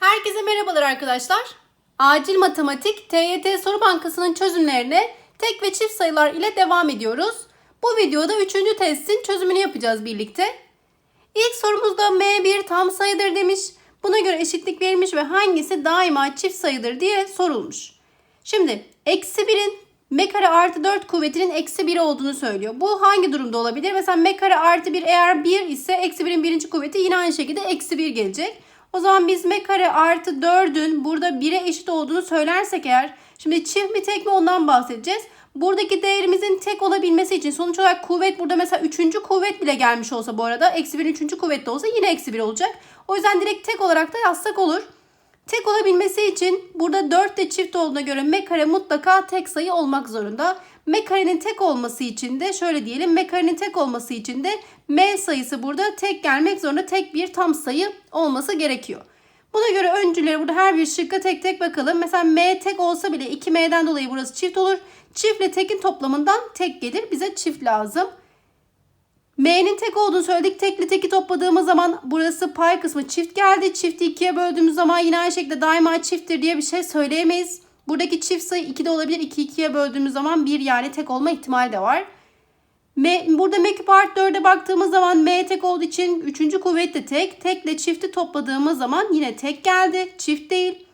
Herkese merhabalar arkadaşlar. Acil Matematik TYT Soru Bankası'nın çözümlerine tek ve çift sayılar ile devam ediyoruz. Bu videoda 3. testin çözümünü yapacağız birlikte. İlk sorumuzda M1 tam sayıdır demiş. Buna göre eşitlik verilmiş ve hangisi daima çift sayıdır diye sorulmuş. Şimdi eksi 1'in m kare artı 4 kuvvetinin eksi 1 olduğunu söylüyor. Bu hangi durumda olabilir? Mesela m kare artı 1 eğer 1 ise eksi 1'in birinci kuvveti yine aynı şekilde eksi 1 gelecek. O zaman biz m kare artı 4'ün burada 1'e eşit olduğunu söylersek eğer şimdi çift mi tek mi ondan bahsedeceğiz. Buradaki değerimizin tek olabilmesi için sonuç olarak kuvvet burada mesela 3. kuvvet bile gelmiş olsa bu arada eksi 1'in 3. kuvvette olsa yine eksi 1 olacak. O yüzden direkt tek olarak da yazsak olur. Tek olabilmesi için burada 4 de çift olduğuna göre m kare mutlaka tek sayı olmak zorunda. m karenin tek olması için de şöyle diyelim m karenin tek olması için de m sayısı burada tek gelmek zorunda tek bir tam sayı olması gerekiyor. Buna göre öncüleri burada her bir şıkka tek tek bakalım. Mesela m tek olsa bile 2m'den dolayı burası çift olur. Çiftle tekin toplamından tek gelir. Bize çift lazım. M'nin tek olduğunu söyledik. Tekli teki topladığımız zaman burası pay kısmı çift geldi. Çifti ikiye böldüğümüz zaman yine aynı şekilde daima çifttir diye bir şey söyleyemeyiz. Buradaki çift sayı 2 de olabilir. 2 ikiye böldüğümüz zaman 1 yani tek olma ihtimali de var. M, burada M küp artı 4'e baktığımız zaman M tek olduğu için 3. kuvvet de tek. Tekle çifti topladığımız zaman yine tek geldi. Çift değil.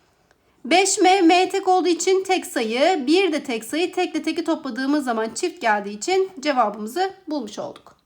5M M tek olduğu için tek sayı. 1 de tek sayı. Tekle teki topladığımız zaman çift geldiği için cevabımızı bulmuş olduk.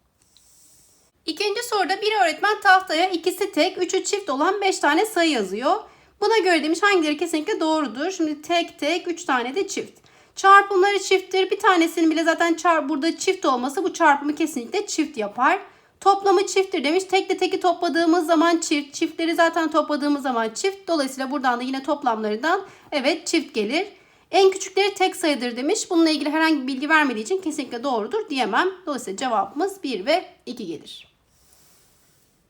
İkinci soruda bir öğretmen tahtaya ikisi tek, üçü çift olan 5 tane sayı yazıyor. Buna göre demiş hangileri kesinlikle doğrudur. Şimdi tek tek 3 tane de çift. Çarpımları çifttir. Bir tanesinin bile zaten çarp burada çift olması bu çarpımı kesinlikle çift yapar. Toplamı çifttir demiş. Tekle teki topladığımız zaman çift. Çiftleri zaten topladığımız zaman çift. Dolayısıyla buradan da yine toplamlarından evet çift gelir. En küçükleri tek sayıdır demiş. Bununla ilgili herhangi bir bilgi vermediği için kesinlikle doğrudur diyemem. Dolayısıyla cevabımız 1 ve 2 gelir.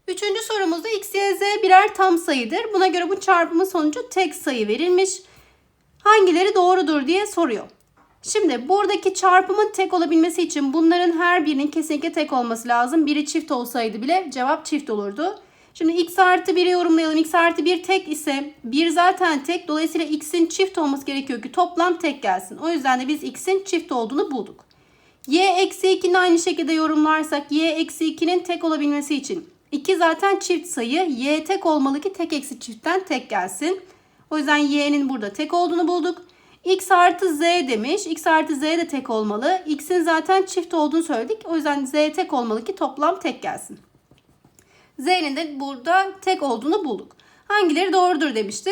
Üçüncü sorumuzda x, y, z birer tam sayıdır. Buna göre bu çarpımın sonucu tek sayı verilmiş. Hangileri doğrudur diye soruyor. Şimdi buradaki çarpımın tek olabilmesi için bunların her birinin kesinlikle tek olması lazım. Biri çift olsaydı bile cevap çift olurdu. Şimdi x artı 1'i yorumlayalım. x artı 1 tek ise 1 zaten tek. Dolayısıyla x'in çift olması gerekiyor ki toplam tek gelsin. O yüzden de biz x'in çift olduğunu bulduk. y eksi 2'ni aynı şekilde yorumlarsak y eksi 2'nin tek olabilmesi için 2 zaten çift sayı. Y tek olmalı ki tek eksi çiftten tek gelsin. O yüzden y'nin burada tek olduğunu bulduk. x artı z demiş. x artı z de tek olmalı. x'in zaten çift olduğunu söyledik. O yüzden z tek olmalı ki toplam tek gelsin. z'nin de burada tek olduğunu bulduk. Hangileri doğrudur demişti.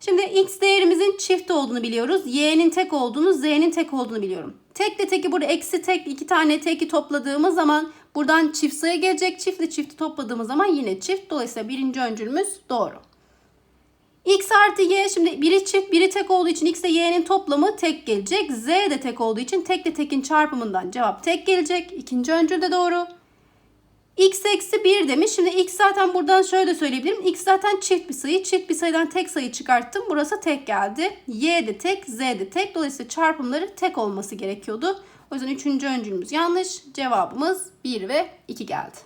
Şimdi x değerimizin çift olduğunu biliyoruz. y'nin tek olduğunu, z'nin tek olduğunu biliyorum. Tekle teki burada eksi tek iki tane teki topladığımız zaman buradan çift sayı gelecek. Çiftle çifti topladığımız zaman yine çift. Dolayısıyla birinci öncülümüz doğru. x artı y şimdi biri çift biri tek olduğu için x ile y'nin toplamı tek gelecek. z de tek olduğu için tekle tekin çarpımından cevap tek gelecek. İkinci öncül de doğru. x eksi 1 demiş. Şimdi x zaten buradan şöyle söyleyebilirim. x zaten çift bir sayı. Çift bir sayıdan tek sayı çıkarttım. Burası tek geldi. y de tek, z de tek. Dolayısıyla çarpımları tek olması gerekiyordu. O yüzden üçüncü öncülümüz yanlış. Cevabımız 1 ve 2 geldi.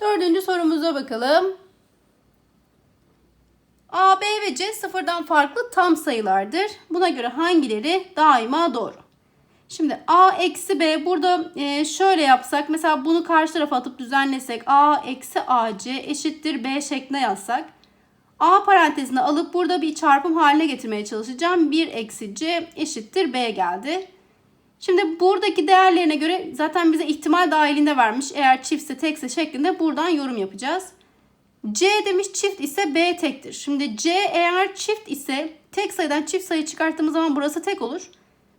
Dördüncü sorumuza bakalım. A, B ve C sıfırdan farklı tam sayılardır. Buna göre hangileri daima doğru? Şimdi A eksi B burada e, şöyle yapsak mesela bunu karşı tarafa atıp düzenlesek A eksi AC eşittir B şeklinde yazsak A parantezine alıp burada bir çarpım haline getirmeye çalışacağım. 1 eksi C eşittir B geldi. Şimdi buradaki değerlerine göre zaten bize ihtimal dahilinde vermiş. Eğer çiftse tekse şeklinde buradan yorum yapacağız. C demiş çift ise B tektir. Şimdi C eğer çift ise tek sayıdan çift sayı çıkarttığımız zaman burası tek olur.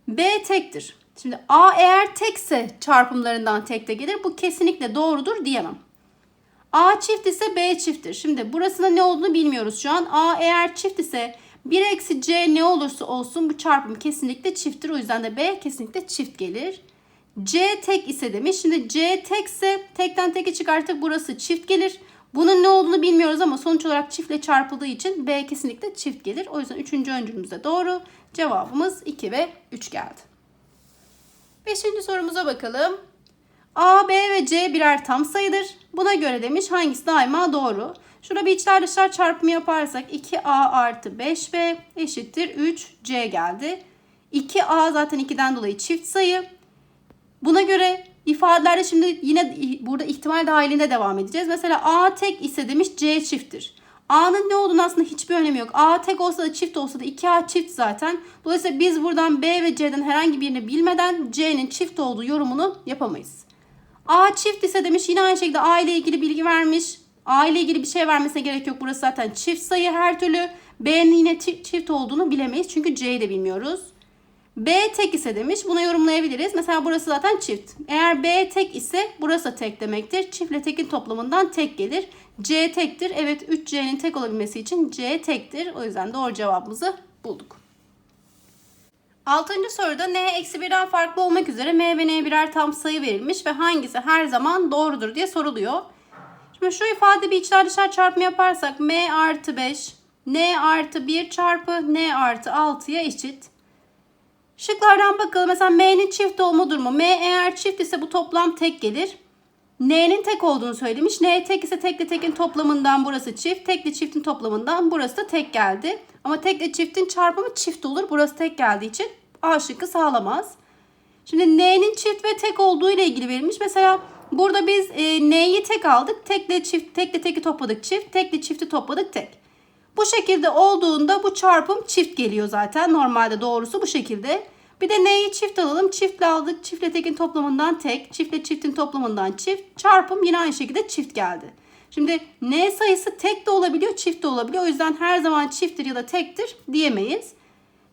B tektir. Şimdi A eğer tekse çarpımlarından tek de gelir. Bu kesinlikle doğrudur diyemem. A çift ise B çifttir. Şimdi burasında ne olduğunu bilmiyoruz şu an. A eğer çift ise 1 eksi C ne olursa olsun bu çarpım kesinlikle çifttir. O yüzden de B kesinlikle çift gelir. C tek ise demiş. Şimdi C tekse tekten teki çıkartıp burası çift gelir. Bunun ne olduğunu bilmiyoruz ama sonuç olarak çiftle çarpıldığı için B kesinlikle çift gelir. O yüzden üçüncü öncülümüz de doğru. Cevabımız 2 ve 3 geldi. Beşinci sorumuza bakalım. A, B ve C birer tam sayıdır. Buna göre demiş hangisi daima doğru. Şurada bir içler dışlar çarpımı yaparsak 2A artı 5B eşittir 3C geldi. 2A zaten 2'den dolayı çift sayı. Buna göre ifadelerde şimdi yine burada ihtimal dahilinde devam edeceğiz. Mesela A tek ise demiş C çifttir. A'nın ne olduğunu aslında hiçbir önemi yok. A tek olsa da çift olsa da 2A çift zaten. Dolayısıyla biz buradan B ve C'den herhangi birini bilmeden C'nin çift olduğu yorumunu yapamayız. A çift ise demiş yine aynı şekilde A ile ilgili bilgi vermiş. A ile ilgili bir şey vermesine gerek yok. Burası zaten çift sayı her türlü. B'nin yine çift olduğunu bilemeyiz. Çünkü C'yi de bilmiyoruz. B tek ise demiş. Bunu yorumlayabiliriz. Mesela burası zaten çift. Eğer B tek ise burası tek demektir. Çiftle tekin toplamından tek gelir. C tektir. Evet 3C'nin tek olabilmesi için C tektir. O yüzden doğru cevabımızı bulduk. Altıncı soruda n eksi birden farklı olmak üzere m ve n birer tam sayı verilmiş ve hangisi her zaman doğrudur diye soruluyor. Şimdi şu ifade bir içler dışlar çarpımı yaparsak m artı 5 n artı 1 çarpı n artı 6'ya eşit. Şıklardan bakalım. Mesela m'nin çift olma durumu. m eğer çift ise bu toplam tek gelir. n'nin tek olduğunu söylemiş. n tek ise tekle tekin toplamından burası çift. Tekle çiftin toplamından burası da tek geldi. Ama tekle çiftin çarpımı çift olur. Burası tek geldiği için A şıkkı sağlamaz. Şimdi n'nin çift ve tek olduğu ile ilgili verilmiş. Mesela burada biz e, n'yi tek aldık. Tekle çift, tekle teki topladık çift. Tekle çifti topladık tek. Bu şekilde olduğunda bu çarpım çift geliyor zaten. Normalde doğrusu bu şekilde. Bir de n'yi çift alalım. Çiftle aldık. Çiftle tekin toplamından tek. Çiftle çiftin toplamından çift. Çarpım yine aynı şekilde çift geldi. Şimdi n sayısı tek de olabiliyor, çift de olabiliyor. O yüzden her zaman çifttir ya da tektir diyemeyiz.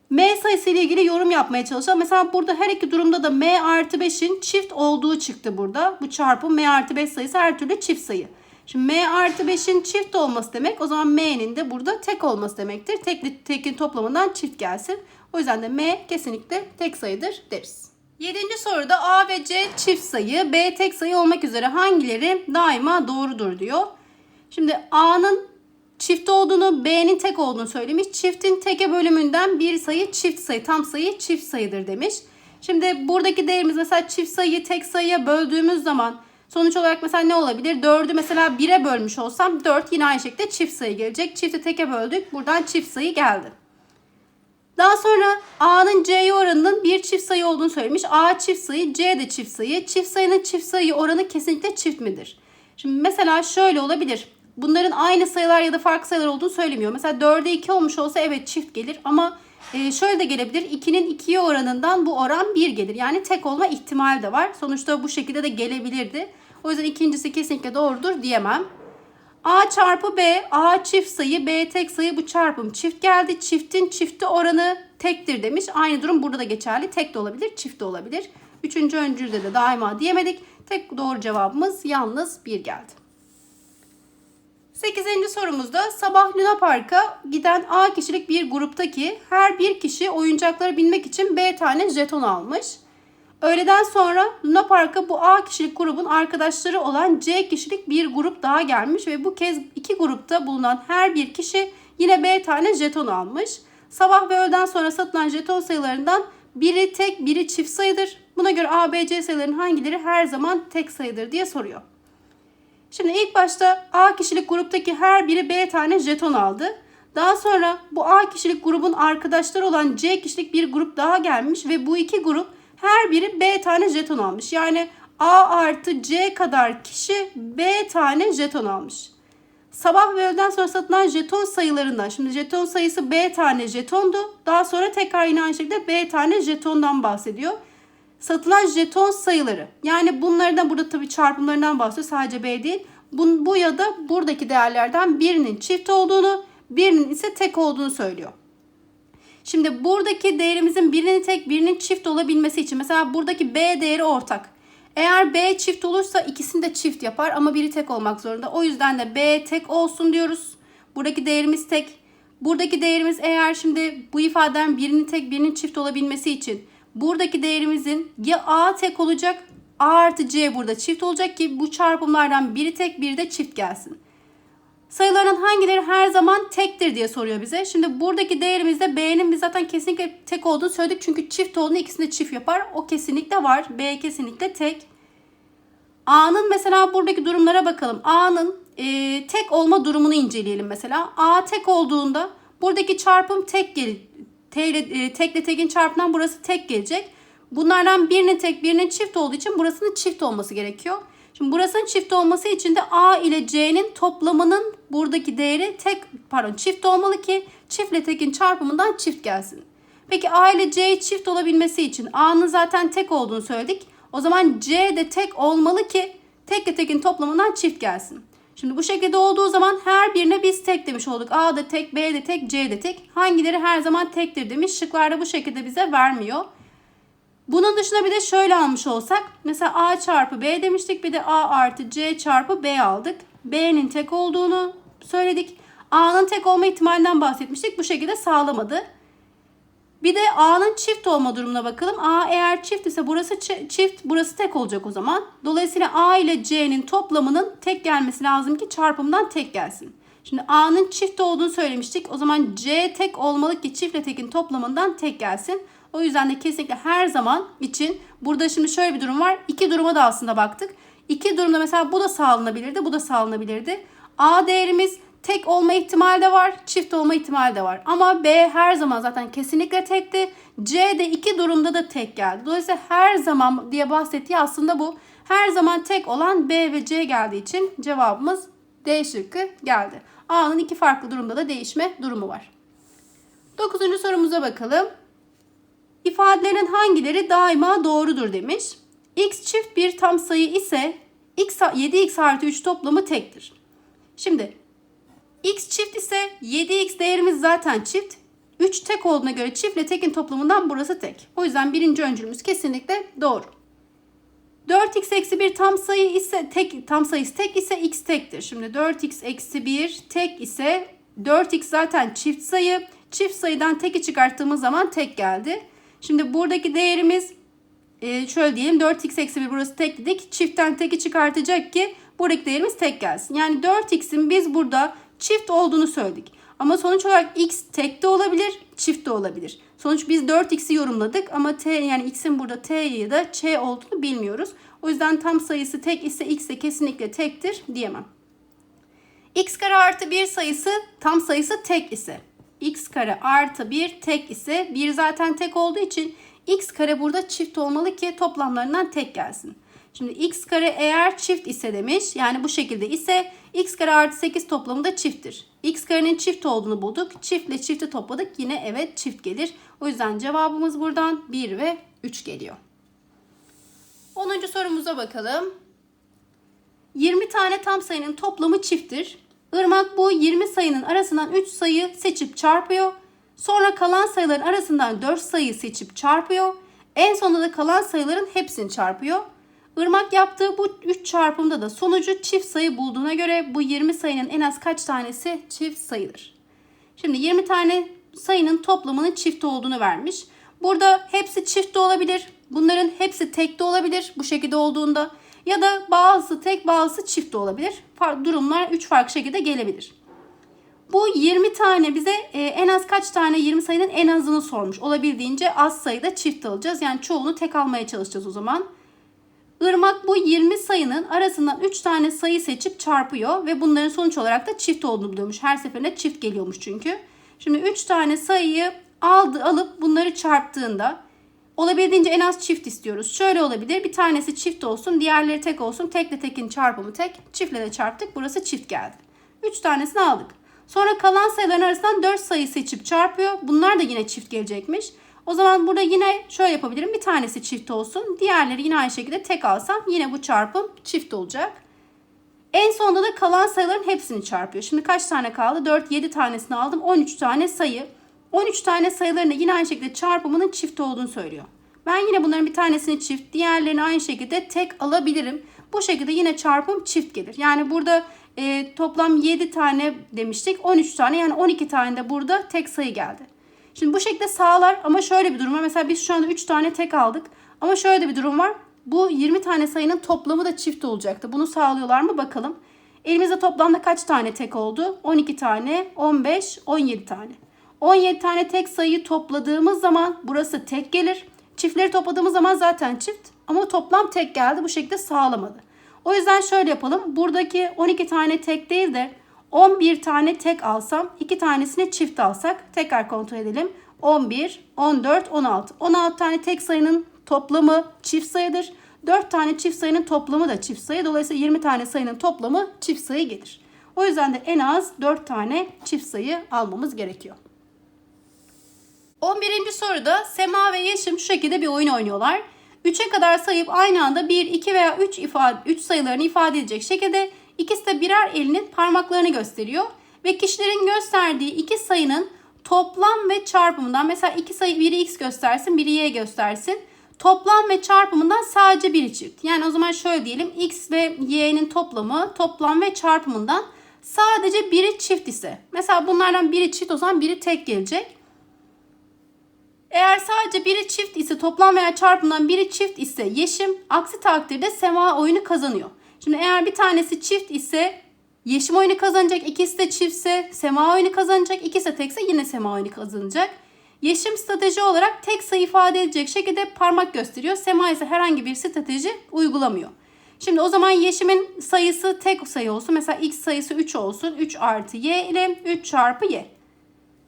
M sayısı ile ilgili yorum yapmaya çalışalım. Mesela burada her iki durumda da M artı 5'in çift olduğu çıktı burada. Bu çarpım M artı 5 sayısı her türlü çift sayı. Şimdi M artı 5'in çift olması demek o zaman M'nin de burada tek olması demektir. Tekli tekin toplamından çift gelsin. O yüzden de M kesinlikle tek sayıdır deriz. Yedinci soruda A ve C çift sayı, B tek sayı olmak üzere hangileri daima doğrudur diyor. Şimdi A'nın çift olduğunu, B'nin tek olduğunu söylemiş. Çiftin teke bölümünden bir sayı çift sayı, tam sayı çift sayıdır demiş. Şimdi buradaki değerimiz mesela çift sayıyı tek sayıya böldüğümüz zaman sonuç olarak mesela ne olabilir? 4'ü mesela 1'e bölmüş olsam 4 yine aynı şekilde çift sayı gelecek. Çifti teke böldük. Buradan çift sayı geldi. Daha sonra A'nın C'ye oranının bir çift sayı olduğunu söylemiş. A çift sayı, C de çift sayı. Çift sayının çift sayı oranı kesinlikle çift midir? Şimdi mesela şöyle olabilir. Bunların aynı sayılar ya da farklı sayılar olduğunu söylemiyor. Mesela 4'e 2 olmuş olsa evet çift gelir ama e, şöyle de gelebilir. 2'nin 2'ye oranından bu oran 1 gelir. Yani tek olma ihtimali de var. Sonuçta bu şekilde de gelebilirdi. O yüzden ikincisi kesinlikle doğrudur diyemem. A çarpı B, A çift sayı, B tek sayı bu çarpım çift geldi. Çiftin çifti oranı tektir demiş. Aynı durum burada da geçerli. Tek de olabilir, çift de olabilir. Üçüncü öncülde de daima diyemedik. Tek doğru cevabımız yalnız bir geldi. Sekizinci sorumuzda sabah Luna Park'a giden A kişilik bir gruptaki her bir kişi oyuncakları binmek için B tane jeton almış. Öğleden sonra Luna Park'a bu A kişilik grubun arkadaşları olan C kişilik bir grup daha gelmiş ve bu kez iki grupta bulunan her bir kişi yine B tane jeton almış. Sabah ve öğleden sonra satılan jeton sayılarından biri tek biri çift sayıdır. Buna göre A, B, C sayılarının hangileri her zaman tek sayıdır diye soruyor. Şimdi ilk başta A kişilik gruptaki her biri B tane jeton aldı. Daha sonra bu A kişilik grubun arkadaşları olan C kişilik bir grup daha gelmiş ve bu iki grup her biri B tane jeton almış. Yani A artı C kadar kişi B tane jeton almış. Sabah ve öğleden sonra satılan jeton sayılarından. Şimdi jeton sayısı B tane jetondu. Daha sonra tekrar yine aynı şekilde B tane jetondan bahsediyor. Satılan jeton sayıları. Yani bunlardan burada tabii çarpımlarından bahsediyor. Sadece B değil. Bu, bu ya da buradaki değerlerden birinin çift olduğunu, birinin ise tek olduğunu söylüyor. Şimdi buradaki değerimizin birinin tek birinin çift olabilmesi için mesela buradaki B değeri ortak. Eğer B çift olursa ikisini de çift yapar ama biri tek olmak zorunda. O yüzden de B tek olsun diyoruz. Buradaki değerimiz tek. Buradaki değerimiz eğer şimdi bu ifadeden birinin tek birinin çift olabilmesi için buradaki değerimizin ya A tek olacak A artı C burada çift olacak ki bu çarpımlardan biri tek biri de çift gelsin. Sayıların hangileri her zaman tektir diye soruyor bize. Şimdi buradaki değerimizde B'nin biz zaten kesinlikle tek olduğunu söyledik. Çünkü çift olduğunu ikisini de çift yapar. O kesinlikle var. B kesinlikle tek. A'nın mesela buradaki durumlara bakalım. A'nın e, tek olma durumunu inceleyelim mesela. A tek olduğunda buradaki çarpım tek gel T e, tekle tekin çarpımından burası tek gelecek. Bunlardan birinin tek birinin çift olduğu için burasının çift olması gerekiyor. Şimdi burasının çift olması için de A ile C'nin toplamının buradaki değeri tek pardon çift olmalı ki çiftle tekin çarpımından çift gelsin. Peki A ile C çift olabilmesi için A'nın zaten tek olduğunu söyledik. O zaman C de tek olmalı ki tekle tekin toplamından çift gelsin. Şimdi bu şekilde olduğu zaman her birine biz tek demiş olduk. A da tek, B de tek, C de tek. Hangileri her zaman tektir demiş. Şıklarda bu şekilde bize vermiyor. Bunun dışında bir de şöyle almış olsak. Mesela A çarpı B demiştik. Bir de A artı C çarpı B aldık. B'nin tek olduğunu söyledik. A'nın tek olma ihtimalinden bahsetmiştik. Bu şekilde sağlamadı. Bir de A'nın çift olma durumuna bakalım. A eğer çift ise burası çift, burası tek olacak o zaman. Dolayısıyla A ile C'nin toplamının tek gelmesi lazım ki çarpımdan tek gelsin. Şimdi A'nın çift olduğunu söylemiştik. O zaman C tek olmalı ki çiftle tekin toplamından tek gelsin. O yüzden de kesinlikle her zaman için burada şimdi şöyle bir durum var. İki duruma da aslında baktık. İki durumda mesela bu da sağlanabilirdi, bu da sağlanabilirdi. A değerimiz tek olma ihtimali de var, çift olma ihtimali de var. Ama B her zaman zaten kesinlikle tekti. C de iki durumda da tek geldi. Dolayısıyla her zaman diye bahsettiği aslında bu. Her zaman tek olan B ve C geldiği için cevabımız D şıkkı geldi. A'nın iki farklı durumda da değişme durumu var. Dokuzuncu sorumuza bakalım. İfadelerin hangileri daima doğrudur demiş. X çift bir tam sayı ise x 7x artı 3 toplamı tektir. Şimdi x çift ise 7x değerimiz zaten çift. 3 tek olduğuna göre çiftle tekin toplamından burası tek. O yüzden birinci öncülümüz kesinlikle doğru. 4x eksi 1 tam sayı ise tek tam sayısı tek ise x tektir. Şimdi 4x eksi 1 tek ise 4x zaten çift sayı. Çift sayıdan teki çıkarttığımız zaman tek geldi. Şimdi buradaki değerimiz e, şöyle diyelim 4x eksi 1 burası tek dedik. Çiftten teki çıkartacak ki buradaki değerimiz tek gelsin. Yani 4x'in biz burada çift olduğunu söyledik. Ama sonuç olarak x tek de olabilir, çift de olabilir. Sonuç biz 4x'i yorumladık ama t yani x'in burada t ya da ç olduğunu bilmiyoruz. O yüzden tam sayısı tek ise x de kesinlikle tektir diyemem. x kare artı 1 sayısı tam sayısı tek ise x kare artı 1 tek ise 1 zaten tek olduğu için x kare burada çift olmalı ki toplamlarından tek gelsin. Şimdi x kare eğer çift ise demiş yani bu şekilde ise x kare artı 8 toplamı da çifttir. x karenin çift olduğunu bulduk. Çiftle çifti topladık yine evet çift gelir. O yüzden cevabımız buradan 1 ve 3 geliyor. 10. sorumuza bakalım. 20 tane tam sayının toplamı çifttir. Irmak bu 20 sayının arasından 3 sayı seçip çarpıyor. Sonra kalan sayıların arasından 4 sayı seçip çarpıyor. En sonunda da kalan sayıların hepsini çarpıyor. Irmak yaptığı bu 3 çarpımda da sonucu çift sayı bulduğuna göre bu 20 sayının en az kaç tanesi çift sayıdır? Şimdi 20 tane sayının toplamının çift olduğunu vermiş. Burada hepsi çift de olabilir. Bunların hepsi tek de olabilir bu şekilde olduğunda. Ya da bazısı tek bazısı çift de olabilir. Durumlar 3 farklı şekilde gelebilir. Bu 20 tane bize e, en az kaç tane 20 sayının en azını sormuş. Olabildiğince az sayıda çift alacağız. Yani çoğunu tek almaya çalışacağız o zaman. Irmak bu 20 sayının arasından 3 tane sayı seçip çarpıyor ve bunların sonuç olarak da çift olduğunu buluyormuş. Her seferinde çift geliyormuş çünkü. Şimdi 3 tane sayıyı aldı alıp bunları çarptığında olabildiğince en az çift istiyoruz. Şöyle olabilir. Bir tanesi çift olsun, diğerleri tek olsun. Tekle tekin çarpımı tek, çiftle de çarptık. Burası çift geldi. 3 tanesini aldık. Sonra kalan sayıların arasından 4 sayı seçip çarpıyor. Bunlar da yine çift gelecekmiş. O zaman burada yine şöyle yapabilirim. Bir tanesi çift olsun. Diğerleri yine aynı şekilde tek alsam yine bu çarpım çift olacak. En sonunda da kalan sayıların hepsini çarpıyor. Şimdi kaç tane kaldı? 4, 7 tanesini aldım. 13 tane sayı. 13 tane sayıların da yine aynı şekilde çarpımının çift olduğunu söylüyor. Ben yine bunların bir tanesini çift, diğerlerini aynı şekilde tek alabilirim. Bu şekilde yine çarpım çift gelir. Yani burada e, toplam 7 tane demiştik. 13 tane yani 12 tane de burada tek sayı geldi. Şimdi bu şekilde sağlar ama şöyle bir durum var. Mesela biz şu anda 3 tane tek aldık. Ama şöyle de bir durum var. Bu 20 tane sayının toplamı da çift olacaktı. Bunu sağlıyorlar mı bakalım. Elimizde toplamda kaç tane tek oldu? 12 tane, 15, 17 tane. 17 tane tek sayıyı topladığımız zaman burası tek gelir. Çiftleri topladığımız zaman zaten çift ama toplam tek geldi. Bu şekilde sağlamadı. O yüzden şöyle yapalım. Buradaki 12 tane tek değil de 11 tane tek alsam 2 tanesini çift alsak tekrar kontrol edelim. 11, 14, 16. 16 tane tek sayının toplamı çift sayıdır. 4 tane çift sayının toplamı da çift sayı. Dolayısıyla 20 tane sayının toplamı çift sayı gelir. O yüzden de en az 4 tane çift sayı almamız gerekiyor. 11. soruda Sema ve Yeşim şu şekilde bir oyun oynuyorlar. 3'e kadar sayıp aynı anda 1, 2 veya 3 ifade 3 sayılarını ifade edecek şekilde ikisi de birer elinin parmaklarını gösteriyor ve kişilerin gösterdiği iki sayının toplam ve çarpımından mesela iki sayı biri x göstersin, biri y göstersin. Toplam ve çarpımından sadece biri çift. Yani o zaman şöyle diyelim x ve y'nin toplamı toplam ve çarpımından sadece biri çift ise. Mesela bunlardan biri çift o zaman biri tek gelecek. Eğer sadece biri çift ise toplam veya çarpımdan biri çift ise yeşim aksi takdirde sema oyunu kazanıyor. Şimdi eğer bir tanesi çift ise yeşim oyunu kazanacak. ikisi de çiftse sema oyunu kazanacak. ikisi de tekse yine sema oyunu kazanacak. Yeşim strateji olarak tek sayı ifade edecek şekilde parmak gösteriyor. Sema ise herhangi bir strateji uygulamıyor. Şimdi o zaman yeşimin sayısı tek sayı olsun. Mesela x sayısı 3 olsun. 3 artı y ile 3 çarpı y.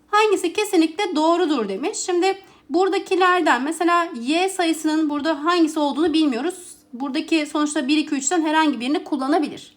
Hangisi kesinlikle doğrudur demiş. Şimdi buradakilerden mesela y sayısının burada hangisi olduğunu bilmiyoruz. Buradaki sonuçta 1, 2, 3'ten herhangi birini kullanabilir.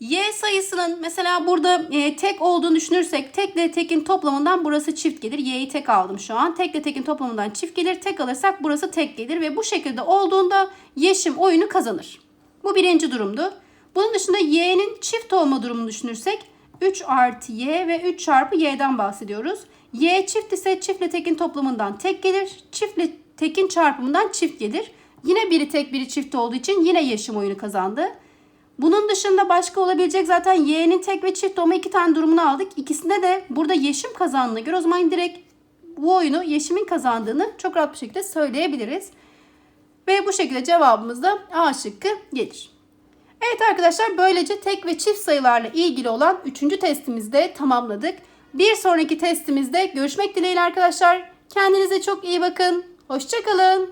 Y sayısının mesela burada e, tek olduğunu düşünürsek tek ile tekin toplamından burası çift gelir. Y'yi tek aldım şu an. Tek ile tekin toplamından çift gelir. Tek alırsak burası tek gelir ve bu şekilde olduğunda yeşim oyunu kazanır. Bu birinci durumdu. Bunun dışında y'nin çift olma durumunu düşünürsek 3 artı y ve 3 çarpı y'den bahsediyoruz. y çift ise çiftle tekin toplamından tek gelir. Çiftle tekin çarpımından çift gelir. Yine biri tek biri çift olduğu için yine yeşim oyunu kazandı. Bunun dışında başka olabilecek zaten y'nin tek ve çift olma iki tane durumunu aldık. İkisinde de burada yeşim kazandığına göre o zaman direkt bu oyunu yeşimin kazandığını çok rahat bir şekilde söyleyebiliriz. Ve bu şekilde cevabımız da A şıkkı gelir. Evet arkadaşlar böylece tek ve çift sayılarla ilgili olan 3. testimizi de tamamladık. Bir sonraki testimizde görüşmek dileğiyle arkadaşlar. Kendinize çok iyi bakın. Hoşçakalın.